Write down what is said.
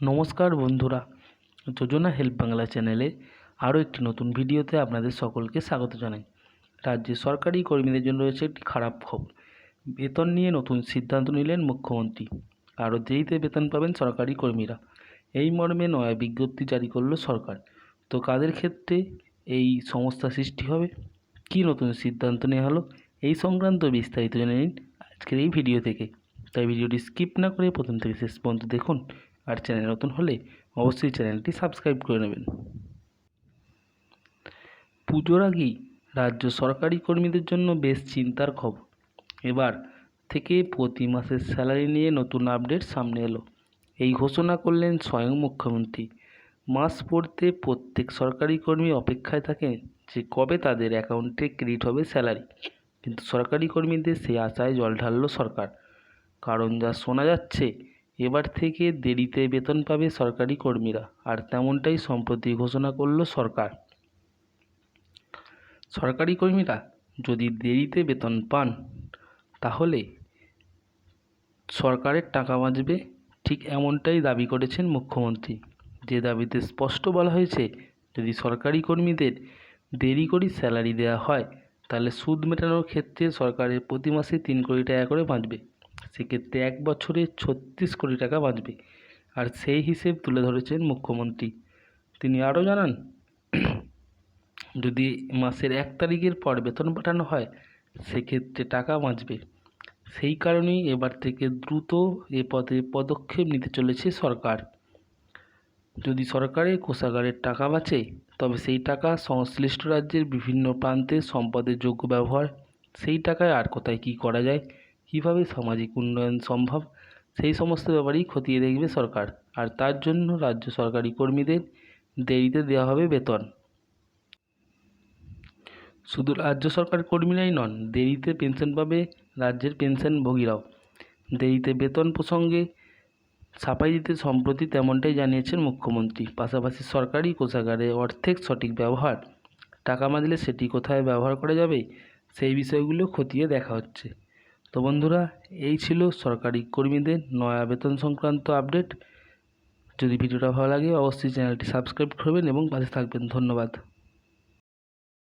নমস্কার বন্ধুরা, যোজনা হেল্প বাংলা চ্যানেলে আরও একটি নতুন ভিডিওতে আপনাদের সকলকে স্বাগত জানাই। রাজ্যে সরকারি কর্মীদের জন্য রয়েছে একটি খারাপ খবর। বেতন নিয়ে নতুন সিদ্ধান্ত নিলেন মুখ্যমন্ত্রী। আরও দেরিতে বেতন পাবেন সরকারি কর্মীরা। এই মর্মে নয়া বিজ্ঞপ্তি জারি করল সরকার। তো কাদের ক্ষেত্রে এই সমস্যা সৃষ্টি হবে? কী নতুন সিদ্ধান্ত নেওয়া হলো? এই সংক্রান্ত বিস্তারিত জেনে নিন আজকের এই ভিডিও থেকে। তাই ভিডিওটি স্কিপ না করে প্রথম থেকে শেষ পর্যন্ত দেখুন। আর চ্যানেল নতুন হলে অবশ্যই চ্যানেলটি সাবস্ক্রাইব করে নেবেন। পুজোর আগেই রাজ্য সরকারি কর্মীদের জন্য বেশ চিন্তার খবর। এবার থেকে প্রতি মাসের স্যালারি নিয়ে নতুন আপডেট সামনে এলো। এই ঘোষণা করলেন স্বয়ং মুখ্যমন্ত্রী। মাস পড়তে প্রত্যেক সরকারি কর্মী অপেক্ষায় থাকেন যে কবে তাদের অ্যাকাউন্টে ক্রেডিট হবে স্যালারি। কিন্তু সরকারি কর্মীদের সেই আশায় জল ঢাললো সরকার। কারণ যা শোনা যাচ্ছে এবার থেকে দেরিতে বেতন পাবে সরকারি কর্মীরা, আর তেমনটাই সম্প্রতি ঘোষণা করল সরকার। সরকারি কর্মীরা যদি দেরিতে বেতন পান, তাহলে সরকারের টাকা বাঁচবে, ঠিক এমনটাই দাবি করেছেন মুখ্যমন্ত্রী। যে দাবিতে স্পষ্ট বলা হয়েছে, যদি সরকারি কর্মীদের দেরি করে স্যালারি দেওয়া হয়, তাহলে সুদ মেটানোর ক্ষেত্রে সরকারের প্রতি মাসে তিন কোটি টাকা করে বাঁচবে। সেক্ষেত্রে এক বছরে ছত্রিশ কোটি টাকা বাঁচবে। আর সেই হিসেব তুলে ধরেছেন মুখ্যমন্ত্রী। তিনি আরও জানান, যদি মাসের এক তারিখের পর বেতন পাঠানো হয়, সেক্ষেত্রে টাকা বাঁচবে। সেই কারণেই এবার থেকে দ্রুত এ পদে পদক্ষেপ নিতে চলেছে সরকার। যদি সরকারের কোষাগারের টাকা বাঁচে, তবে সেই টাকা সংশ্লিষ্ট রাজ্যের বিভিন্ন প্রান্তে সম্পদের যোগ্য ব্যবহার, সেই টাকায় আর কোথায় কী করা যায় কীভাবে সামাজিক উন্নয়ন সম্ভব? সেই সমস্ত ব্যাপারেই খতিয়ে দেখবে সরকার। আর তার জন্য রাজ্য সরকারি কর্মীদের দেরিতে দেওয়া হবে বেতন। শুধু রাজ্য সরকার কর্মীরাই নন, দেরিতে পেনশন পাবে রাজ্যের পেনশনভোগীরাও। দেরিতে বেতন প্রসঙ্গে ছাপাই দিতে সম্প্রতি তেমনটাই জানিয়েছেন মুখ্যমন্ত্রী। পাশাপাশি সরকারি কোষাগারে অর্থের সঠিক ব্যবহার। টাকা মাঝলে সেটি কোথায় ব্যবহার করা যাবে? সেই বিষয়গুলো খতিয়ে দেখা হচ্ছে। তো বন্ধুরা, এই ছিল সরকারি কর্মীদের নয়া বেতন সংক্রান্ত আপডেট। যদি ভিডিওটা ভালো লাগে, অবশ্যই চ্যানেলটি সাবস্ক্রাইব করবেন এবং পাশে থাকবেন। ধন্যবাদ।